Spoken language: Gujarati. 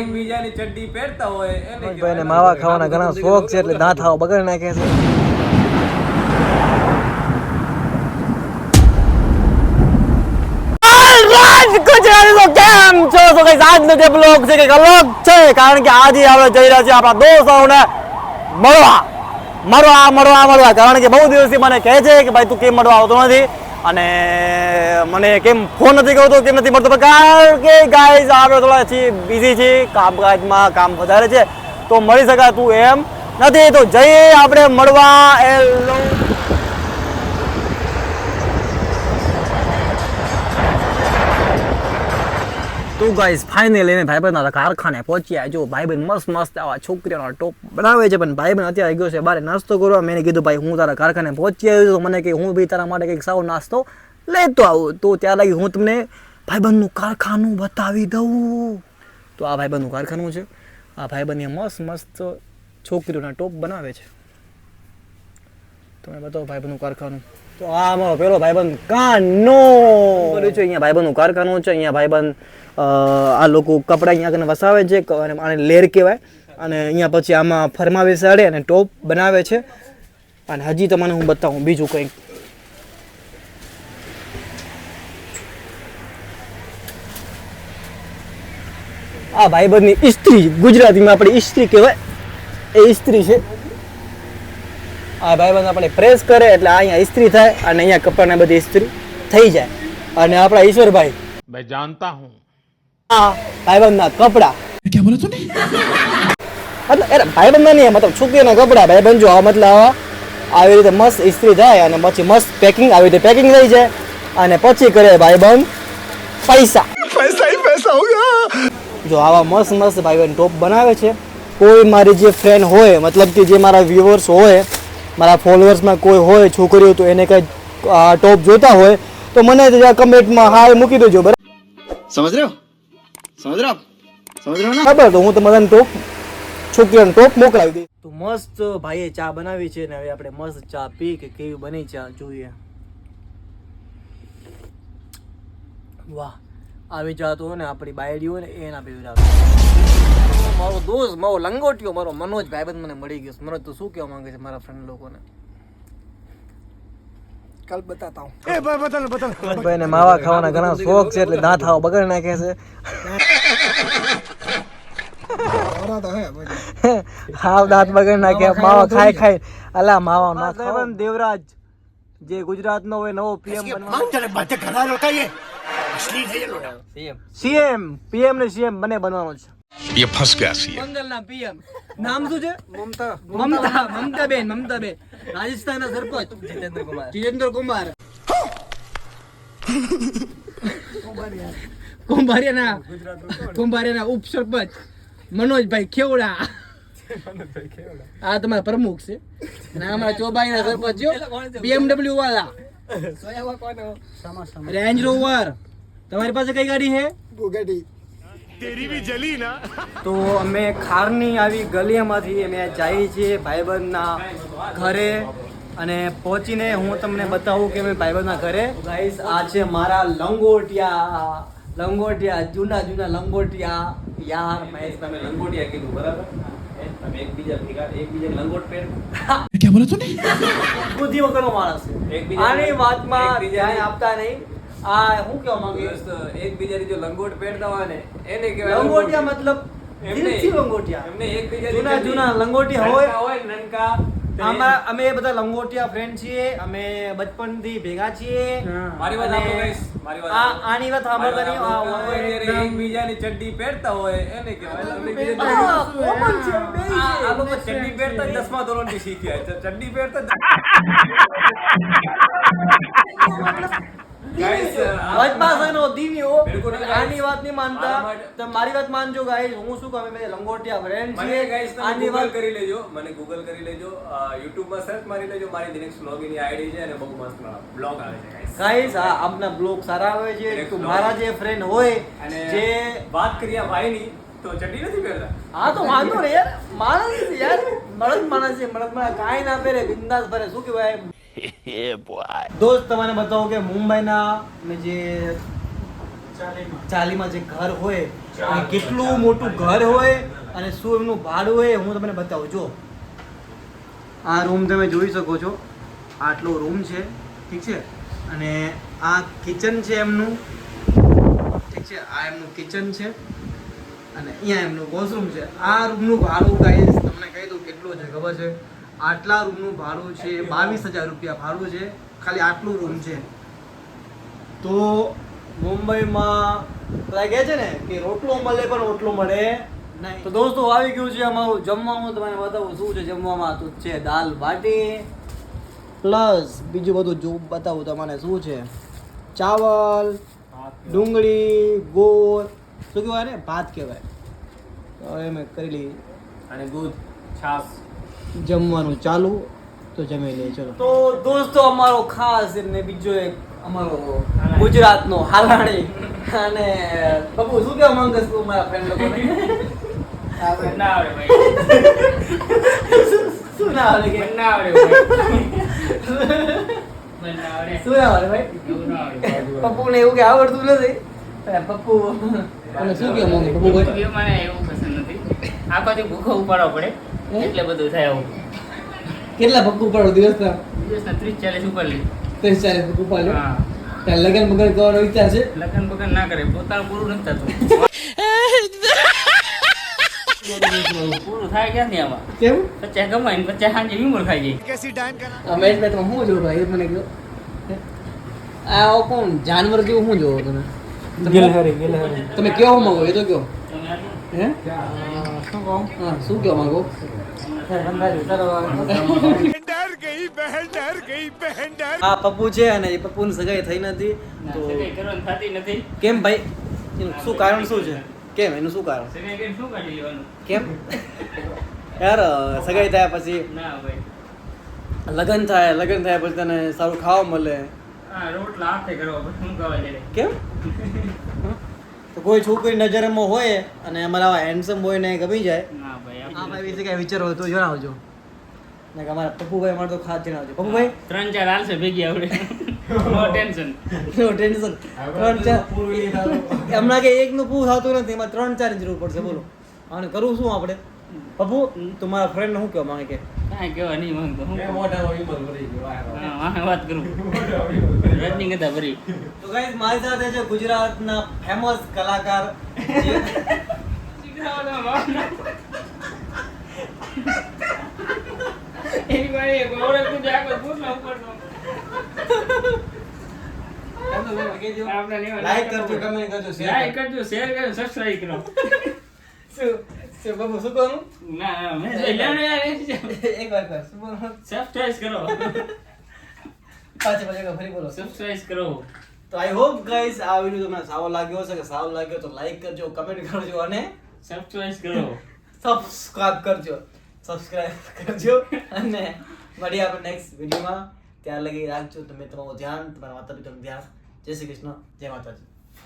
એકબીજાની ચડ્ડી પહેરતા માવા ખાવાના ઘણા શોખ છે એટલે દાંત હાવ બગડ નાખે છે. કેમ છો? તો કઈ આજનો જે બ્લોગ છે, કંઈક અલગ છે, કારણ કે આજે આપણે જઈ રહ્યા છીએ આપણા દોસ્તોને મળવા. મળવા મળવા મળવા. કારણ કે બહુ દિવસથી મને કહે છે કે, ભાઈ, તું કેમ મળવા આવતો નથી? અને મને કેમ ફોન નથી કરતો, કેમ નથી મળતો? કારણ કે ગાઈઝ આપણે થોડા છીએ બિઝી છીએ, કામકાજમાં કામ વધારે છે, તો મળી શકાય તું એમ નથી. તો જઈએ આપણે મળવા. એ તો ગાઈઝ ફાઇનલી અમે ભાઈબંધના કારખાને પહોંચ્યા જો ભાઈબંધ મસ્ત મસ્ત આવા છોકરીઓનો ટોપ બનાવે છે, પણ ભાઈબંધ અત્યારે ગયો છે, બારે નાસ્તો કરવા. મેં કીધું, ભાઈ, હું તારા કારખાને પહોંચી આવ્યો છું. મને કે, હું બી તારા માટે કંઈક સારો નાસ્તો લેતો આવું. તો ત્યાં લાગી હું તમને ભાઈબંધનું કારખાનું બતાવી દઉં. તો આ ભાઈબંધનું કારખાનું છે. આ ભાઈબંધ મસ્ત મસ્ત છોકરીઓના ટોપ બનાવે છે. તમે બતાવો ભાઈબંધનું કારખાનું. તો આ અમારો પેલો ભાઈબંધ કાનો. છે અહીંયા? ભાઈબંધનું કારખાનું છે, અહીંયા ભાઈબંધ આ લોકો કપડાં અહીંયા કને વસાવે છે અને આને લેર કહેવાય. અને અહીંયા પછી આમાં ફરમાવી સાડે અને ટોપ બનાવે છે. અને હજી તમને હું બતાવું બીજું કંઈક. આ ભાઈબંધની ઇસ્ત્રી ગુજરાતીમાં આપણે ઇસ્ત્રી કહેવાય. એ ઇસ્ત્રી છે. આ ભાઈબંધ આપણે પ્રેસ કરે એટલે અહીંયા ઇસ્ત્રી થાય અને અહીંયા કપડાને બધી ઇસ્ત્રી થઈ જાય. અને આપણા ઈશ્વરભાઈ. મેં જાણતા હું ભાઈબંધના કપડા. ક્યાં બોલો તું મતલબ આવી રીતે મસ્ત ઇસ્ત્રી થાય અને પછી મસ્ત પેકિંગ આવી રીતે પેકિંગ થઈ જાય અને પછી કરે ભાઈબંધ પૈસા. પૈસા જો આવા મસ્ત મસ્ત ભાઈબંધ ટોપ બનાવે છે. કોઈ મારી જે ફ્રેન્ડ હોય મતલબ કે જે મારા વ્યુઅર્સ હોય મારા ફોલોઅર્સમાં કોઈ હોય છોકરીઓ તો એને કંઈ ટોપ જોતા હોય તો મને કમેન્ટમાં હાલ મૂકી દેજો બરાબર? સમજ રહ્યો? સમજરા? સમજરા ને? તો હું તમારા ટોપ મોકલાવી દઈ તો મસ્ત ભાઈએ ચા બનાવી છે ને હવે આપણે મસ્ત ચા પી કેવી બની ચા જોઈએ. વાહ આવી ચા તો ને આપણી બાયડીઓ એના પીવી મારો દોસ્ત મારો લંગોટીઓ મારો મનોજ ભાઈ ભાઈબંધ મને મળી ગયો મનોજ તો શું કેવા માંગે છે મારા ફ્રેન્ડ લોકોને? કાલ બતાતા હું એ ભાઈ બતાને બતાને ભાઈ ને માવા ખાવાના ઘણા શોખ છે એટલે દાંત આવો બગડ નાખે છે. હાવ દાંત બગડ નાખે માવા ખાઈ ખાઈ. અલા માવા ના ખાવ દેવરાજ જે ગુજરાત નો હોય નવો પીએમ સીએમ પીએમ ને સીએમ બંને બનવાનો છે. એ ફસક્યા છીએ. મંગલના પીએમ. નામ શું છે? મમતા. મમતા મમતાબેન મમતાબેન. રાજસ્થાનના સરપંચ. જીતેન્દ્ર કુમાર. જીતેન્દ્ર કુમાર. કુંભારિયાના ઉપ ઉપસરપંચ મનોજભાઈ ખેવડા. આ તમારા પ્રમુખ છે. અને અમારા ચોબાઈના સરપંચ બીએમડબલ્યુ વાળા. રેન્જ રોવર તમારી પાસે કઈ ગાડી છે? બુગાડી તો અમે ખારની આવી ગલીમાંથી અમે જઈએ છીએ ભાઈબંધના ઘરે અને પહોંચીને હું તમને બતાવું કે અમે ભાઈબંધના ઘરે. ગાઈસ આ છે મારા લંગોટિયા લંગોટિયા જૂના જૂના લંગોટિયા યાર મહેશ તમે લંગોટિયા કીધું બરાબર? તમે એકબીજા ભેગા એકબીજા લંગોટ પહેર. બુદ્ધિ વગરનો માણસ છે. એકબીજાને- આની વાતમાં ધ્યાન આપતા નહીં. આ હું કેવા માંગુ એકબીજાની જો લંગોટ પહેરતા હોય ને એને કહેવાય લંગોટિયા મતલબ દિલથી લંગોટિયા. એમને એકબીજાની જૂના જૂના લંગોટિયા હોય. હોય નનકા આમાં અમે બધા લંગોટિયા ફ્રેન્ડ છીએ અમે બચપનથી ભેગા છીએ. મારી વાત સાંભળો મારી વાત આની વાત સાંભળતા નહીં એકબીજાની ચડ્ડી પહેરતા હોય એને કહેવાય. ચડ્ડી- પહેરતા દસમા ધોરણથી શીખ્યા ચડ્ડી પહેરતા વચપાસાનો દિવ્યો. આની વાત નહીં માનતા. તો મારી વાત માનજો ગાઈસ હું શું કહું? અમે લંગોટિયા ફ્રેન્ડ મને છીએ. આની વાત કરી લેજો મને ગૂગલ કરી લેજો. યુટ્યુબમાં સર્ચ મારી લેજો. મારી દિનેશની આઈડી છે અને બહુ મસ્ત બ્લોગ આવે છે guys. ગાઈસ આ આપના બ્લોગ સારા આવે છે. તો મારા જે ફ્રેન્ડ હોય જે વાત કરીએ ભાઈની તો ચડ્ડી નથી પહેરતા? હા તો વાંધો નહીં યાર. માણસ યાર. મળદ માણસ છે મળદ માણસ. કાંઈ ના પહેરે બિંદાસ ભરે. શું કહેવાય? દોસ્ત તમને બતાવો કે મુંબઈના જે ચાલીમાં. જે ઘર હોય કેટલું મોટું ઘર હોય અને શું એમનું ભાડું હોય હું તમને બતાવું જો આ રૂમ તમે જોઈ શકો છો. આટલો રૂમ છે ઠીક છે? અને આ કિચન છે એમનું. ઠીક છે? આ એમનું કિચન છે. અને અહીંયા એમનું વોશરૂમ છે. આ રૂમનું ભાડું ગાઈસ તમને કહી દઉં કેટલું છે ખબર છે? આટલા રૂમનું ભાડું છે, બાવીસ હજાર રૂપિયા ભાડું છે, ખાલી આટલું રૂમ છે. તો મુંબઈમાં પેલા કહે છે ને કે રોટલો મળે પણ રોટલો મળે નહીં. તો દોસ્તો આવી ગયું છે અમારું જમવાનું તમને બતાવું શું છે જમવામાં? તો છે દાલ બાટી પ્લસ બીજું બધું જો બતાવું તમને શું છે. ચાવલ, ડુંગળી, ગોળ, શું કહેવાય ને? ભાત કહેવાય. તો હવે મેં કરી લીધી અને દૂધ છાસ જમવાનું ચાલુ તો જમી લઈએ ચલો. તો દોસ્તો અમારો ખાસ ને બીજો એક અમારો ગુજરાતનો હાલાણી અને બાબુ શું કહેવા માંગે તું મારા ફ્રેન્ડ લોકોને ના? આવડે શું ના આવડે કે? ના આવડે ભાઈ મને ના આવડે શું આવડે ભાઈ? એવું ના પપ્પુને એવું કે આવડતું નથી. પપ્પુ શું પપ્પુ મને એવું પસંદ નથી. આખોથી ભૂખો ઉપાડવો પડે. એટલે બધું થાય આવું. કેટલા પપ્પુ પડો દિવસના? દિવસના ત્રીસ ચાલીસ ઉપાડી લે ત્રીસ ચાલીસ પપ્પુ પાડે ત્યાં લગન બગન કરવાનો વિચાર છે? લગન બગન ના કરે પોતાનું પૂરું નથી થતું. પૂરું થાય ક્યાંથી આમાં? કેવું? પચાસ કમાય ને પચાસ સાંજે વિમલ ખાઈ આ મેચ મેચમાં શું જોવો ભાઈ મને કહો આ કોણ? જાનવર જેવું શું જોવો તમે? ગિલહરી ગિલહરી. તમે કેવો માંગો એ તો કયો. જાય હે? શું કહો? શું કહેવા માંગો? આ પપ્પુ છે અને એ પપ્પુની સગાઈ થઈ નથી. તો સગાઈ કરવાની થતી નથી. કેમ ભાઈ? શું કારણ શું છે? કેમ? એનું શું કારણ? સગાઈ કરીને શું કાઢી લેવાનું? કેમ? યાર સગાઈ થયા પછી લગન લગ્ન થાય લગ્ન થયા પછી તને સારું ખાવા મળે. રોટલા હાથે કરવા પછી શું ખાવા જાય કેમ? તો કોઈ છોકરી નજરમાં હોય અને અમારા આવા હેન્ડસમ બોયને ગમી જાય ના ભાઈ આ આપણે ભાઈ વિશે કઈ વિચાર હોય તો જણાવજો. ને કે અમારા પપ્પુભાઈ અમારે તો ખાસ જણાવજો. પપ્પુભાઈ? ત્રણ ચાર હાલશે ભેગી આવડે. નો ટેન્શન નો ટેન્શન ત્રણ ચાર હમણાં કે એકનું પૂરું થતું નથી એમાં ત્રણ ચાર જરૂર પડશે બોલો. અને કરવું શું આપણે? પપ્પુ તમારા ફ્રેન્ડ શું કહેવા માંગે? કે કાંઈ કહેવા નહીં માંગતો. હું વાત કરું. રજની કથા ભરી. તો ગાઈસ મારી સાથે છે ગુજરાતના ફેમસ કલાકાર લાઈક કરજો કમેન્ટ કરજો લાઈક કરજો. શેર કરજો સબસ્ક્રાઇબ કરો. શું શું બાબુ શું કરું? ના ના, મેં લેવાનું યાર એક વાર કર શું બોલો? સબસ્ક્રાઇબ કરો. પાછે પાછે ફરી બોલો. સબસ્ક્રાઇબ કરો. તો આઈ હોપ ગાઈસ આ વિડિયો તમને સારો લાગ્યો હશે કે સારો લાગ્યો તો લાઈક કરજો કમેન્ટ કરજો અને સબસ્ક્રાઇબ કરો. સબસ્ક્રાઇબ કરજો. સબસ્ક્રાઇબ કરજો અને મળીએ આપણે નેક્સ્ટ વિડીયોમાં ત્યાં લગી રાખજો. તમે તમારું ધ્યાન તમારા માતા પિતાનું ધ્યાન. જય શ્રી કૃષ્ણ. જય માતાજી.